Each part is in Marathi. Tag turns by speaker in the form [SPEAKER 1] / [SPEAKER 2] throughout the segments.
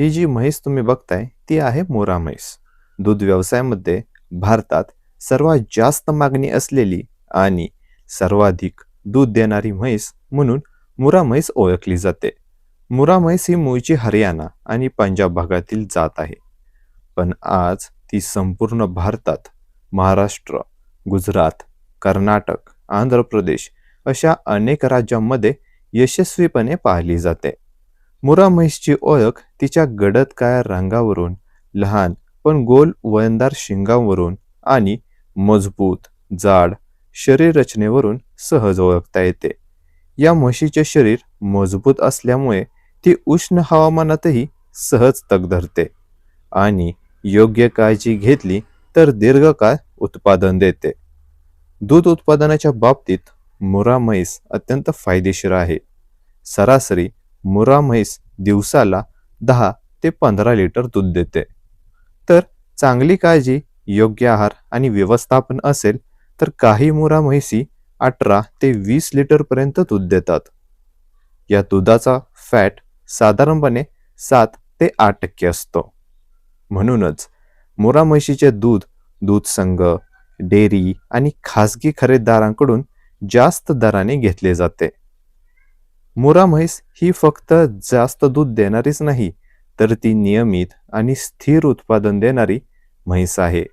[SPEAKER 1] ही जी म्हैस तुम्ही बघताय ती आहे मोरा म्हैस. दूध व्यवसायामध्ये भारतात सर्वात जास्त मागणी असलेली आणि सर्वाधिक दूध देणारी म्हैस म्हणून मुरा म्हैस ओळखली जाते. मुरा म्हैस ही मूळची हरियाणा आणि पंजाब भागातील जात आहे. पण आज ती संपूर्ण भारतात महाराष्ट्र गुजरात कर्नाटक आंध्र प्रदेश अशा अनेक राज्यांमध्ये यशस्वीपणे पाहिली जाते. मुरा म्हैसची ओळख तिच्या गडद काळ्या रांगावरून लहान पण गोल वळणदार शिंगावरून आणि मजबूत जाड शरीर रचनेवरून सहज ओळखता येते. या म्हशीचे शरीर मजबूत असल्यामुळे ती उष्ण हवामानातही सहज तग धरते आणि योग्य काळजी घेतली तर दीर्घकाळ उत्पादन देते. दूध उत्पादनाच्या बाबतीत मुरा म्हैस अत्यंत फायदेशीर आहे. सरासरी मुरा म्हैस दिवसाला दहा ते पंधरा लिटर दूध देते. तर चांगली काळजी योग्य आहार आणि व्यवस्थापन असेल तर काही मुरा म्हैसी अठरा ते वीस लिटरपर्यंत दूध देतात. या दुधाचा फॅट साधारणपणे सात ते आठ टक्के असतो. म्हणूनच मुरा म्हशीचे दूध दूध संघ डेअरी आणि खासगी खरेदीदारांकडून जास्त दराने घेतले जाते. मुरा म्हैस ही फक्त जास्त दूध देणारीच नाही तर ती नियमित आणि स्थिर उत्पादन देणारी म्हैस आहे.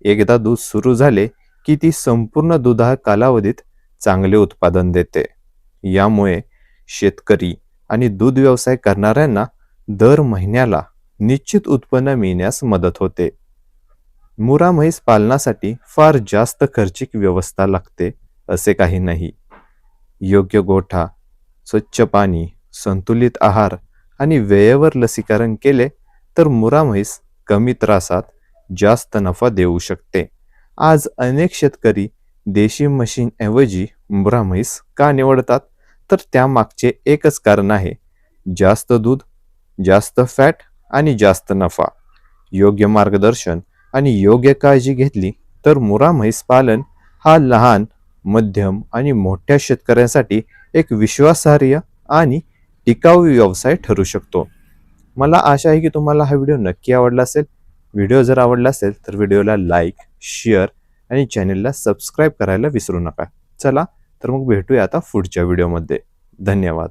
[SPEAKER 1] एकदा दूध सुरू झाले की ती संपूर्ण दुधा कालावधीत चांगले उत्पादन देते. यामुळे शेतकरी आणि दूध व्यवसाय करणाऱ्यांना दर महिन्याला निश्चित उत्पन्न मिळण्यास मदत होते. मुरा म्हैस पालनासाठी फार जास्त खर्चिक व्यवस्था लागते असे काही नाही. योग्य गोठा स्वच्छ पाणी संतुलित आहार आणि वेळेवर लसीकरण केले तर मुरा म्हैस कमी त्रासात जास्त नफा देऊ शकते. आज अनेक शेतकरी देशी म्हशींऐवजी मुरा म्हैस का निवडतात? तर त्यामागचे एकच कारण आहे जास्त दूध जास्त फॅट आणि जास्त नफा. योग्य मार्गदर्शन आणि योग्य काळजी घेतली तर मुरा म्हैस पालन हा लहान मध्यम आणि मोठ्या शेतकऱ्यांसाठी एक विश्वासार्ह आणि टिकाऊ व्यवसाय ठरू शकतो. मला आशा आहे की तुम्हाला हा व्हिडिओ नक्की आवडला असेल. व्हिडिओ जर आवडला असेल तर व्हिडिओला लाईक शेअर आणि चॅनेलला सबस्क्राईब करायला विसरू नका. चला तर मग भेटूया आता पुढच्या व्हिडिओमध्ये. धन्यवाद.